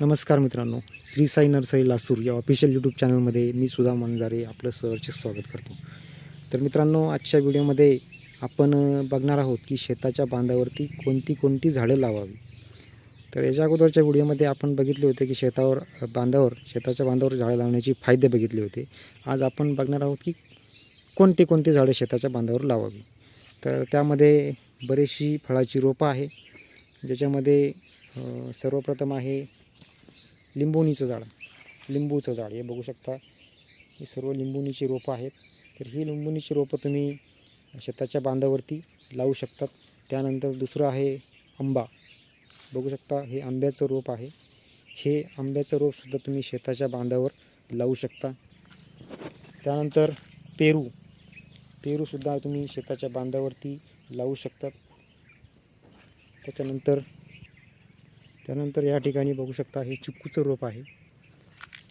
नमस्कार मित्रांनो श्री साई नर्सरी लासूर या ऑफिशियल यूट्यूब चॅनलमध्ये मी सुधा मंजारे आपलं सहर्ष स्वागत करतो. तर मित्रांनो आजच्या व्हिडिओमध्ये आपण बघणार आहोत की शेताच्या बांधावरती कोणती कोणती झाडं लावावी. तर याच्या अगोदरच्या व्हिडिओमध्ये आपण बघितले होते की शेतावर बांधावर शेताच्या बांधावर झाडं लावण्याचे फायदे बघितले होते. आज आपण बघणार आहोत की कोणती कोणती झाडं शेताच्या बांधावर लावावी. तर त्यामध्ये बरीचशी फळाची रोपं आहे ज्याच्यामध्ये सर्वप्रथम आहे लिंबोणीचं झाड. लिंबूचं झाड हे बघू शकता. ही सर्व लिंबोणीची रोपं आहेत. तर ही लिंबोणीची रोपं तुम्ही शेताच्या बांधावरती लावू शकतात. त्यानंतर दुसरं आहे आंबा. बघू शकता हे आंब्याचं रोप आहे. हे आंब्याचं रोपसुद्धा तुम्ही शेताच्या बांधावर लावू शकता. त्यानंतर पेरू. पेरूसुद्धा तुम्ही शेताच्या बांधावरती लावू शकतात. त्याच्यानंतर त्यानंतर या ठिकाणी बघू शकता हे चिक्कूचं रोप आहे.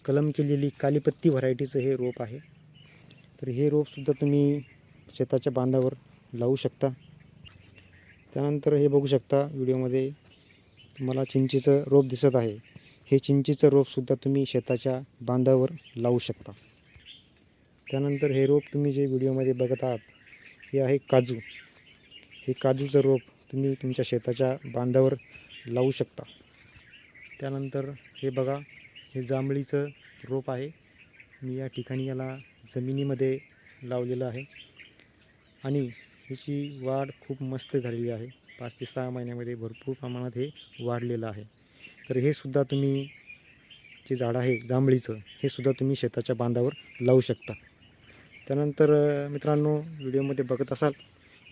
कलम केलेली कालीपत्ती व्हरायटीचं हे रोप आहे. तर हे रोपसुद्धा तुम्ही शेताच्या बांधावर लावू शकता. त्यानंतर हे बघू शकता व्हिडिओमध्ये तुम्हाला चिंचेचं रोप दिसत आहे. हे चिंचेचं रोपसुद्धा तुम्ही शेताच्या बांधावर लावू शकता. त्यानंतर हे रोप तुम्ही जे व्हिडिओमध्ये बघत आहात हे आहे काजू. हे काजूचं रोप तुम्ही तुमच्या शेताच्या बांधावर लावू शकता. त्यानंतर हे बघा हे जांभळीचं रोप आहे. मी या ठिकाणी याला जमिनीमध्ये लावलेलं आहे. आणि ह्याची वाढ खूप मस्त झालेली आहे. पाच ते सहा महिन्यामध्ये भरपूर प्रमाणात हे वाढलेलं आहे. तर हे सुद्धा तुम्ही जे झाड आहे जांभळीचं हे सुद्धा तुम्ही शेताच्या बांधावर लावू शकता. त्यानंतर मित्रांनो व्हिडिओमध्ये बघत असाल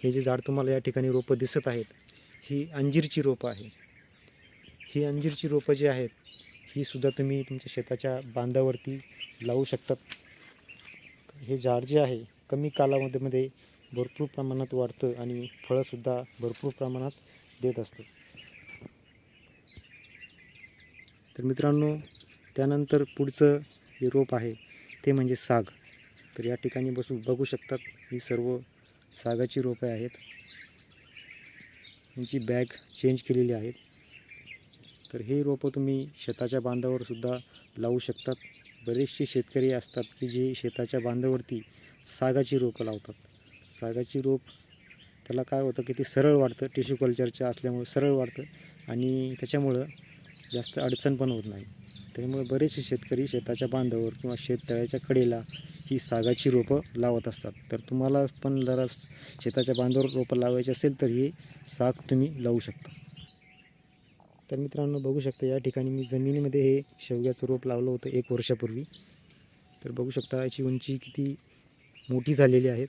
हे जे झाड तुम्हाला या ठिकाणी रोपं दिसत आहेत ही अंजीरची रोपं आहे. ही अंजीरची रोपं जी आहेत ही सुद्धा तुम्ही तुमच्या शेताच्या बांधावरती लावू शकतात. हे झाड जे आहे कमी कालावधीमध्ये भरपूर प्रमाणात वाढतं आणि फळंसुद्धा भरपूर प्रमाणात देत असतं तर मित्रांनो त्यानंतर पुढचं जे रोप आहे ते म्हणजे साग. तर या ठिकाणी बसू बघू शकतात ही सर्व सागाची रोपे आहेत. यांची बॅग चेंज केलेली आहेत. तर हे रोपं तुम्ही शेताच्या बांधावर सुद्धा लावू शकतात. बरेचसे शेतकरी असतात की जे शेताच्या बांधावरती सागाची रोपं लावतात. सागाची रोप त्याला काय होतं की ते सरळ वाढतं टिश्यू कल्चरच्या असल्यामुळे सरळ वाढतं आणि त्याच्यामुळं जास्त अडचण पण होत नाही. त्यामुळे बरेचसे शेतकरी शेताच्या बांधावर किंवा शेततळ्याच्या कडेला ही सागाची रोपं लावत असतात. तर तुम्हाला पण जरा शेताच्या बांधावर रोपं लावायची असेल तर ही साग तुम्ही लावू शकता. तर मित्रांनो बघू शकता या ठिकाणी मी जमिनीमध्ये हे शेवग्याचं रोप लावलं होतं एक वर्षापूर्वी. तर बघू शकता याची उंची किती मोठी झालेली आहेत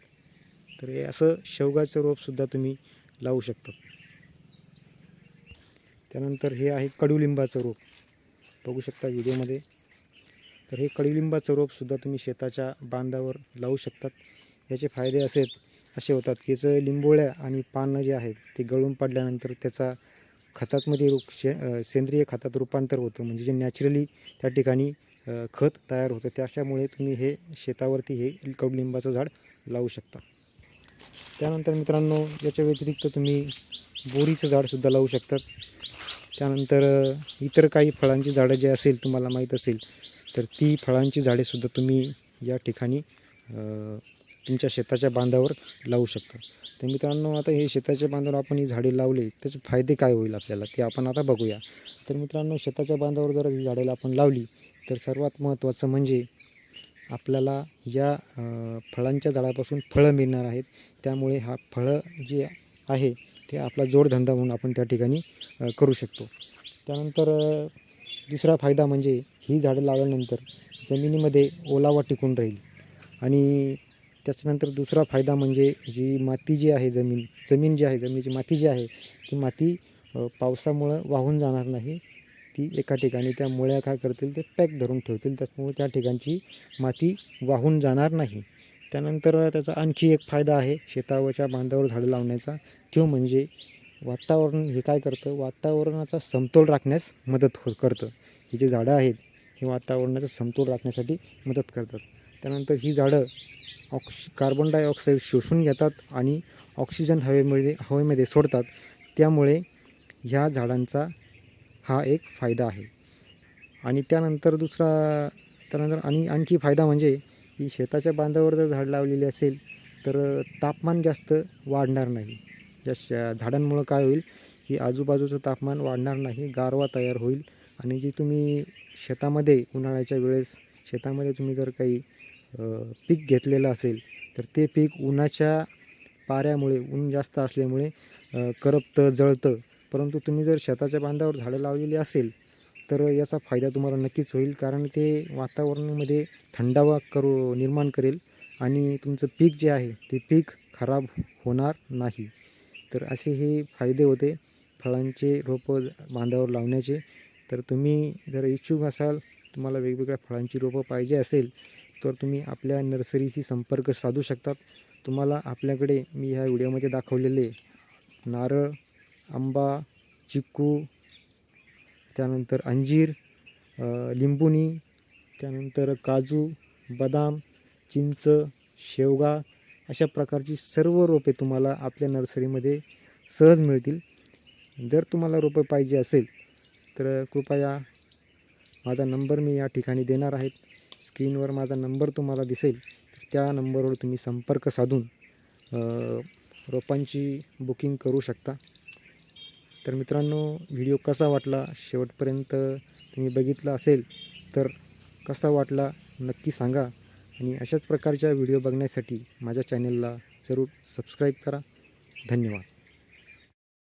तर हे असं शेवगाचं रोपसुद्धा तुम्ही लावू शकता. त्यानंतर हे आहे कडुलिंबाचं रोप बघू शकता व्हिडिओमध्ये. तर हे कडुलिंबाचं रोपसुद्धा तुम्ही शेताच्या बांधावर लावू शकतात. याचे फायदे असे असे होतात की याचं लिंबोळ्या आणि पानं जे आहेत ते गळून पडल्यानंतर त्याचा खतातमध्ये रूप शे सेंद्रिय खतात रूपांतर होतं. म्हणजे जे नॅचरली त्या ठिकाणी खत तयार होतं. त्याच्यामुळे तुम्ही हे शेतावरती हे कडुलिंबाचं झाड लावू शकता. त्यानंतर मित्रांनो याच्या व्यतिरिक्त तुम्ही बोरीचं झाडसुद्धा लावू शकतात. त्यानंतर इतर काही फळांची झाडं जे असेल तुम्हाला माहीत असेल तर ती फळांची झाडेसुद्धा तुम्ही या ठिकाणी तुमच्या शेताच्या बांधावर लावू शकता. तर मित्रांनो आता हे शेताच्या बांधावर आपण ही झाडे लावली त्याचे फायदे काय होईल आपल्याला ते आपण आता बघूया. तर मित्रांनो शेताच्या बांधावर जर ही झाडेला आपण लावली तर सर्वात महत्त्वाचं म्हणजे आपल्याला या फळांच्या झाडापासून फळं मिळणार आहेत. त्यामुळे हा फळं जे आहे ते आपला जोडधंदा म्हणून आपण त्या ठिकाणी करू शकतो. त्यानंतर दुसरा फायदा म्हणजे ही झाडं लावल्यानंतर जमिनीमध्ये ओलावा टिकून राहील. आणि त्याच्यानंतर दुसरा फायदा म्हणजे जी माती जी आहे जमीन जमीन जी आहे जमिनीची माती जी आहे ती माती पावसामुळं वाहून जाणार नाही. ती एका ठिकाणी त्या मुळ्या काय करतील ते पॅक धरून ठेवतील. त्याच्यामुळे त्या ठिकाणची माती वाहून जाणार नाही. त्यानंतर त्याचा आणखी एक फायदा आहे शेतावरच्या बांधावर झाडं लावण्याचा. तो म्हणजे वातावरण हे काय करतं वातावरणाचा समतोल राखण्यास मदत हो करतं. ही जी झाडं आहेत हे वातावरणाचा समतोल राखण्यासाठी मदत करतात. त्यानंतर ही झाडं ऑक्स कार्बन डायऑक्साईड शोषून घेतात आणि ऑक्सिजन हवेमध्ये हवेमध्ये सोडतात. त्यामुळे ह्या झाडांचा हा एक फायदा आहे. आणि त्यानंतर दुसरा त्यानंतर आणि आणखी फायदा म्हणजे की शेताच्या बांधावर जर झाड लावलेले असेल तर तापमान जास्त वाढणार नाही. या श झाडांमुळं काय होईल की आजूबाजूचं तापमान वाढणार नाही गारवा तयार होईल. आणि जी तुम्ही शेतामध्ये उन्हाळ्याच्या वेळेस शेतामध्ये तुम्ही जर काही पीक घेतलेलं असेल तर ते पीक उन्हाच्या पाऱ्यामुळे ऊन जास्त असल्यामुळे करपतं जळतं. परंतु तुम्ही जर शेताच्या बांधावर झाडं लावलेली असेल तर याचा फायदा तुम्हाला नक्कीच होईल कारण ते वातावरणामध्ये थंडावा करू निर्माण करेल आणि तुमचं पीक जे आहे ते पीक खराब होणार नाही. तर असे हे फायदे होते फळांचे रोपं बांधावर लावण्याचे. तर तुम्ही जर इच्छुक असाल तुम्हाला वेगवेगळ्या फळांची रोपं पाहिजे असेल तर तुम्ही आपल्या नर्सरीशी संपर्क साधू शकतात. तुम्हाला आपल्याकडे मी ह्या व्हिडिओमध्ये दाखवलेले नारळ आंबा चिक्कू त्यानंतर अंजीर लिंबुनी त्यानंतर काजू बदाम चिंच शेवगा अशा प्रकारची सर्व रोपे तुम्हाला आपल्या नर्सरीमध्ये सहज मिळतील. जर तुम्हाला रोपं पाहिजे असेल तर कृपया माझा नंबर मी या ठिकाणी देणार आहेत स्क्रीनवर माझा नंबर तुम्हाला दिसेल त्या नंबरवर तुम्ही संपर्क साधून रोपांची बुकिंग करू शकता. तर मित्रांनो व्हिडिओ कसा वाटला? शेवटपर्यंत तुम्ही बघितला असेल तर कसा वाटला नक्की सांगा. आणि अशाच प्रकारच्या व्हिडिओ बघण्यासाठी माझ्या चॅनलला जरूर सबस्क्राईब करा. धन्यवाद.